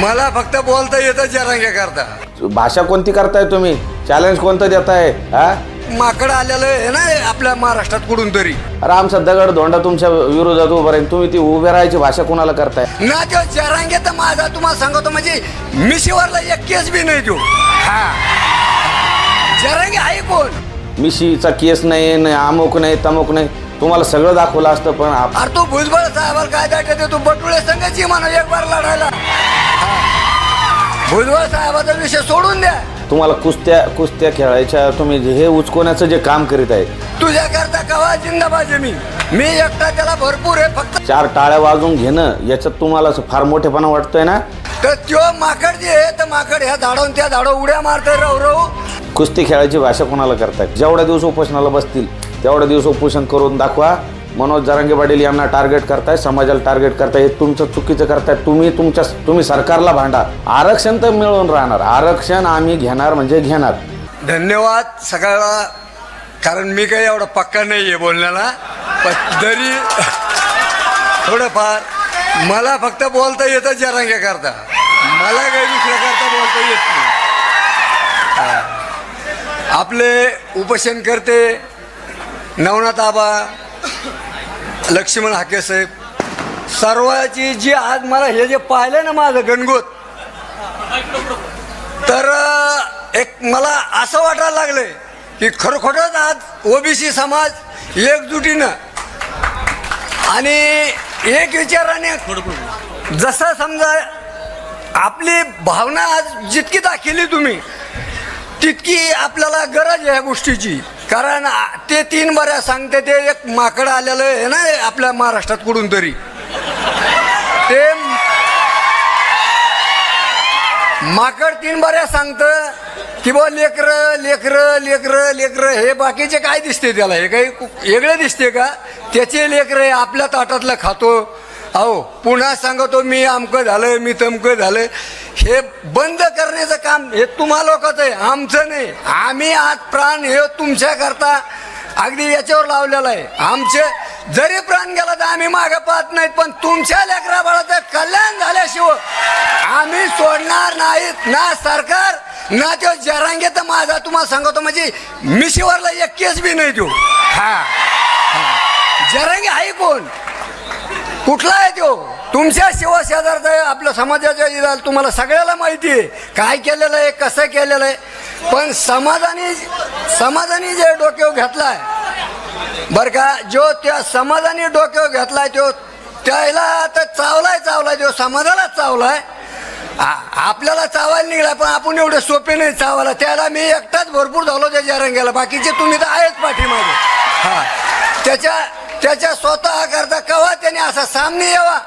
मला फक्त बोलता येतं जरांगे करता भाषा कोणती करताय तुम्ही? चॅलेंज कोणतं देताय? हा? माकड आलेलं आहे ना आपल्या महाराष्ट्रात कुठून तरी. अरे आमचा दगड धोंडा तुमच्या विरोधात उभं राहील तुम्ही ती उभे राहायची भाषा कोणाला करताय? ना तो जरांगे तर माझा तुम्हाला सांगतो म्हणजे मिशीवरला एक केस बी नाही तो. हा. जरांगे आहे कोण? मिशीचा केस नाही नाही अमुक नाही तमुक नाही. तुम्हाला सगळं दाखवलं असतं पण आप- अरे तू भुजबळ साहेबाला काय दाटते तू बटुळे संघाची म्हणा एक बार लढायला. भुजबळ साहेबाचा विषय सोडून द्या. तुम्हाला कुस्त्या कुस्त्या खेळायच्या तुम्ही जे- हे उचकवण्याचं जे काम करीत आहे. तुझ्या करता कवा जिंदाबाज आहे मी? मी एकटा त्याला भरपूर आहे फक्त चार टाळ्या वाजून घेणं याच्यात तुम्हाला असं फार मोठेपणा वाटतोय ना? तर त्यो माकड जे आहे तर माकड ह्या झाडावून त्या झाडं उड्या मारतोय राहू राहू. कुस्ती खेळायची भाषा कोणाला करताय जेवढ्या दिवस उपोषणाला बसतील तेवढ्या दिवस उपोषण करून दाखवा. मनोज जरांगे पाटील यांना टार्गेट करताय समाजाला टार्गेट करताय हे तुमचं चुकीचं करताय. तुम्ही तुमच्या तुम्ही सरकारला भांडा. आरक्षण तर मिळून राहणार. आरक्षण आम्ही घेणार म्हणजे घेणार. धन्यवाद सगळ्याला कारण मी काही एवढा पक्का नाही आहे बोलण्याला. पण तरी थोडंफार. मला फक्त बोलता येतं जरांगे करता. मला काही दुसऱ्या करता बोलता येत नाही. आपले उपोषण करते नवनाथ आबा लक्ष्मण हाके साहेब सर्वाची जी आज मला हे जे पाहिलं ना माझं गणगोत तर एक मला असं वाटायला लागलंय की खरोखरच आज ओबीसी समाज एकजुटीनं आणि एक विचाराने जसं समजा आपली भावना आज जितकी दाखवली तुम्ही तितकी आपल्याला गरज आहे ह्या गोष्टीची. कारण ते तीन बऱ्या सांगते ते एक माकड आलेलं आहे ना आपल्या महाराष्ट्रात कुठून तरी. ते माकड तीन बऱ्या सांगतं की बा लेकर लेकर लेकर लेकर हे बाकीचे काय दिसते त्याला? हे काही वेगळे दिसते का? त्याचे लेकर आपल्या ताटातलं खातो अहो पुन्हा सांगतो मी अमकं झालं मी तमकं झालं हे बंद करण्याचं काम हे तुम्हा लोकांचं आहे आमचं नाही. आम्ही आज प्राण हे तुमच्याकरता अगदी याच्यावर लावलेलं आहे. आमचे जरी प्राण गेला तर आम्ही मागे पाहत नाहीत पण तुमच्या लेकरा बाळाचं कल्याण झाल्याशिवाय आम्ही सोडणार नाहीत. ना सरकार ना तो जरांगे तर माझा तुम्हाला सांगतो म्हणजे मिशीवरला एक केस बी नाही देऊ. हा. जरांगे आहे कोण? कुठला आहे तो? तुमच्या शिवा शेजारचा आहे आपल्या समाजाच्या इथं तुम्हाला सगळ्याला माहिती आहे. काय केलेलं आहे कसं केलेलं आहे. पण समाजाने समाजाने जे डोक्यावर घेतलाय बरं का जो त्या समाजाने डोक्यावर घेतलाय तो त्याला तर चावलाय चावलाय तो समाजालाच चावलाय. आपल्याला चावायला निघाला पण आपण एवढे सोपे नाही चावायला. त्याला मी एकटाच भरपूर झालो त्याच्या रंगाला बाकीचे तुम्ही तर आहेच पाठीमागे. हा. त्याच्या त्याच्या स्वतः करता असा सामने यावा.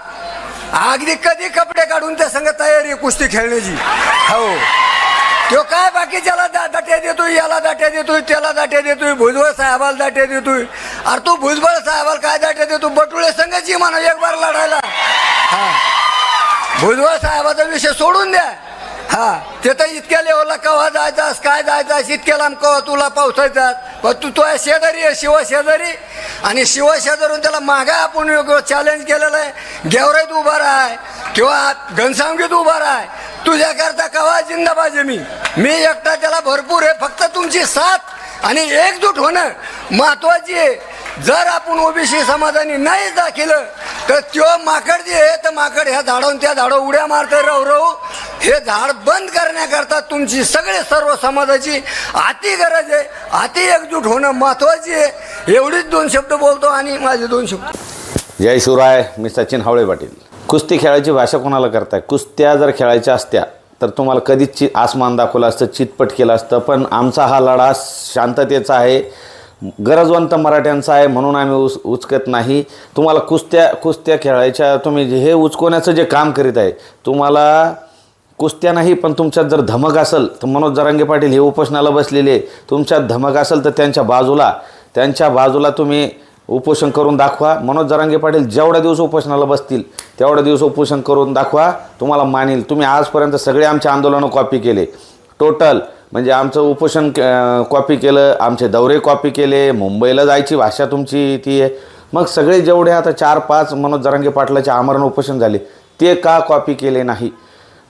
अगदी कधी कपडे काढून त्या संग तयारी कुस्ती खेळण्याची. हो. तो काय बाकीच्याला दा दाट्या देतोय याला दाट्या देतोय त्याला दाट्या देतोय भुजबळ साहेबाला दाट्या देतोय. अरे तू भुजबळ साहेबाला काय दाट्या देतो? बटुळे संघाची म्हणा एक बार लढायला. हा. भुजबळ साहेबाचा विषय सोडून द्या. हा ते तर इतक्या लेवलला कवा जायचास काय जायचास इतक्या लांब कवा तुला पावसायचा पण तू तो शेजारी आहे शिव शेजारी. आणि शिव शेजारून त्याला मागा आपण चॅलेंज केलेलं आहे. गेवराईत उभा राहाय किंवा घनसावंगीत उभा राहाय. तुझ्याकरता कवा जिंदाबाज आहे मी. मी एकटा त्याला भरपूर आहे फक्त तुमची साथ आणि एकजूट होणं महत्वाची आहे. जर आपण ओबीसी समाजाने नाही दाखिलं तर त्यो माकड जे आहे तर माकड ह्या झाडावून त्या झाडं उड्या मारतंय राहू राहू हे झाड बंद करण्याकरता तुमची सगळे सर्व समाजाची अति गरज आहे. अति एकजूट होणं महत्वाची आहे. एवढीच दोन शब्द बोलतो आणि माझे दोन शब्द. जय शिवराय मी सचिन हावळे पाटील. कुस्ती खेळायची भाषा कोणाला करताय? कुस्त्या जर खेळायच्या असत्या तर तुम्हाला कधीच चि आसमान दाखवलं असतं चितपट केलं असतं पण आमचा हा लढा शांततेचा आहे गरजवंत मराठ्यांचा आहे म्हणून आम्ही उच उचकत नाही. तुम्हाला कुस्त्या कुस्त्या खेळायच्या तुम्ही जे- हे उचकवण्याचं जे काम करीत आहे तुम्हाला कुस्त्या नाही पण तुमच्यात जर धमक असेल तर मनोज जरांगे पाटील हे उपोषणाला बसलेले तुमच्यात धमक असेल तर त्यांच्या बाजूला त्यांच्या बाजूला तुम्ही उपोषण करून दाखवा. मनोज जरांगे पाटील जेवढ्या दिवस उपोषणाला बसतील तेवढ्या दिवस उपोषण करून दाखवा. तुम्हाला मानेल तुम्ही आजपर्यंत सगळे आमचे आंदोलनं कॉपी केले. टोटल म्हणजे आमचं उपोषण कॉपी केलं आमचे दौरे कॉपी केले मुंबईला जायची भाषा तुमची ती आहे. मग सगळे जेवढे आता चार पाच मनोज जरांगे पाटलाचे आमरण उपोषण झाले ते का कॉपी केले नाही?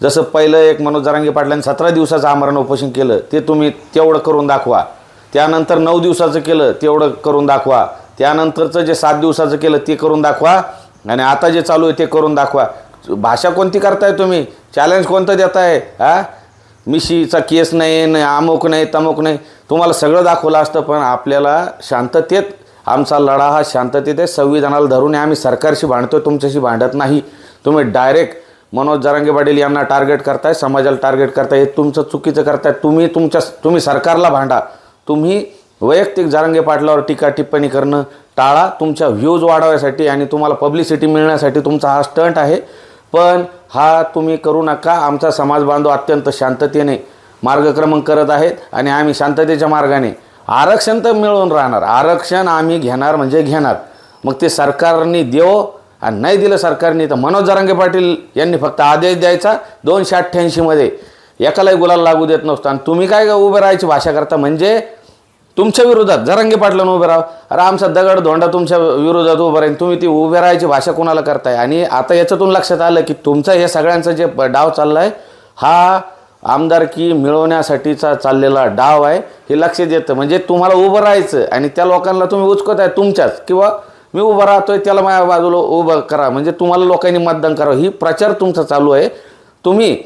जसं पहिलं एक मनोज जरांगे पाटलांनी सतरा दिवसाचं आमरण उपोषण केलं ते तुम्ही तेवढं करून दाखवा. त्यानंतर नऊ दिवसाचं केलं तेवढं करून दाखवा. त्यानंतरचं जे सात दिवसाचं केलं ते करून दाखवा. आणि आता जे चालू आहे ते करून दाखवा. भाषा कोणती करताय तुम्ही? चॅलेंज कोणतं देताय? हा मिशीचा केस नाही नाही अमुक नाही तमुक नाही. तुम्हाला सगळं दाखवलं असतं पण आपल्याला शांततेत आमचा लढा हा शांततेत आहे. संविधानाला धरून आहे. आम्ही सरकारशी भांडतो तुमच्याशी भांडत नाही. तुम्ही डायरेक्ट मनोज जरांगे पाटील यांना टार्गेट करताय समाजाला टार्गेट करताय हे तुमचं चुकीचं करताय. तुम्ही तुमच्या तुम्ही सरकारला भांडा. तुम्ही वैयक्तिक जरंगे पाटलावर टीका टिप्पणी करणं टाळा. तुमच्या व्ह्यूज वाढवण्यासाठी आणि तुम्हाला पब्लिसिटी मिळण्यासाठी तुमचा हा स्टंट आहे. पण हा तुम्ही करू नका. आमचा समाज बांधव अत्यंत शांततेने मार्गक्रमण करत आहेत आणि आम्ही शांततेच्या मार्गाने आरक्षण तर मिळवून राहणार. आरक्षण आम्ही घेणार म्हणजे घेणार. मग ते सरकारने देव आणि नाही दिलं सरकारने तर मनोज जरांगे पाटील यांनी फक्त आदेश द्यायचा दोनशे अठ्ठ्याऐंशीमध्ये एकालाही गुलाल लागू देत नसतो आणि तुम्ही काय उभे राहायची भाषा करता? म्हणजे तुमच्या विरोधात जरांगे पाटलानं उभे राहा अरे आमचा दगड धोंडा तुमच्या विरोधात उभं राहील तुम्ही ती उभे राहायची भाषा कोणाला करताय? आणि आता याच्यातून लक्षात आलं की तुमचं हे सगळ्यांचा जे डाव चालला आहे हा आमदारकी मिळवण्यासाठीचा चाललेला डाव आहे हे लक्षात येतं म्हणजे तुम्हाला उभं राहायचं आणि त्या लोकांना तुम्ही उचकत आहे तुमच्याच. किंवा मी उभं राहतोय त्याला माझ्या बाजूला उभं करा. म्हणजे तुम्हाला लोकांनी मतदान करावं. ही प्रचार तुमचा चालू आहे. तुम्ही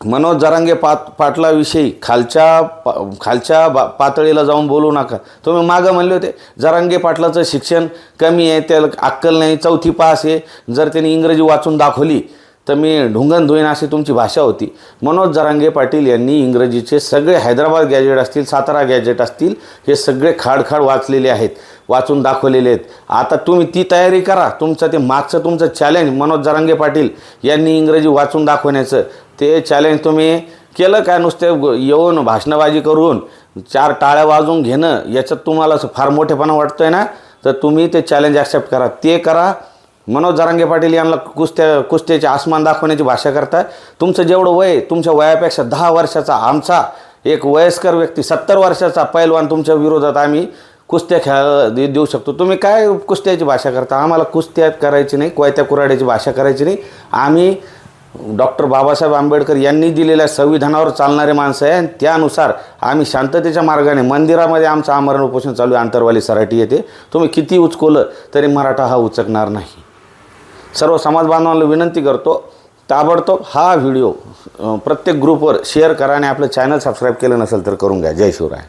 मनोज जरांगे पाट पाटलाविषयी खालच्या पा खालच्या बा पातळीला जाऊन बोलू नका. तुम्ही मागं म्हणले होते जरांगे पाटलाचं शिक्षण कमी आहे त्याला अक्कल नाही चौथी पास आहे. जर त्यांनी इंग्रजी वाचून दाखवली तर मी ढुंगण धुईन अशी तुमची भाषा होती. मनोज जरांगे पाटील यांनी इंग्रजीचे सगळे हैदराबाद गॅजेट असतील सातारा गॅजेट असतील हे सगळे खाडखाड वाचलेले आहेत वाचून दाखवलेले आहेत. आता तुम्ही ती तयारी करा. तुमचं ते मागचं तुमचं चॅलेंज मनोज जरांगे पाटील यांनी इंग्रजी वाचून दाखवण्याचं. ते चॅलेंज तुम्ही केलं काय नुसते येऊन भाषणबाजी करून चार टाळ्या वाजवून घेणं याच्यात तुम्हाला असं फार मोठेपणा वाटतोय ना? तर तुम्ही ते चॅलेंज ॲक्सेप्ट करा. ते करा. मनोज जरांगे पाटील यांना कुस्त्या कुस्त्याचे आसमान दाखवण्याची भाषा करताय. तुमचं जेवढं वय तुमच्या वयापेक्षा दहा वर्षाचा आमचा एक वयस्कर व्यक्ती सत्तर वर्षाचा पैलवान तुमच्या विरोधात आम्ही कुस्त्या खेळ दे देऊ शकतो. तुम्ही काय कुस्त्याची भाषा करता? आम्हाला कुस्त्यात करायची नाही कोयत्या कुराड्याची भाषा करायची नाही. आम्ही डॉक्टर बाबासाहेब आंबेडकर यांनी दिलेल्या संविधानावर चालणारे माणसं आहे. आणि त्यानुसार आम्ही शांततेच्या मार्गाने मंदिरामध्ये आमचं आमरण उपोषण चालू आहे. आंतरवाली सराठी येते. तुम्ही किती उचकवलं तरी मराठा हा उचकणार नाही. सर्व समाज बांधवांना विनंती करतो ताबडतोब हा व्हिडिओ प्रत्येक ग्रुपवर शेअर करा आणि आपलं चॅनल सबस्क्राईब केलं नसेल तर करून घ्या. जय शिवराय.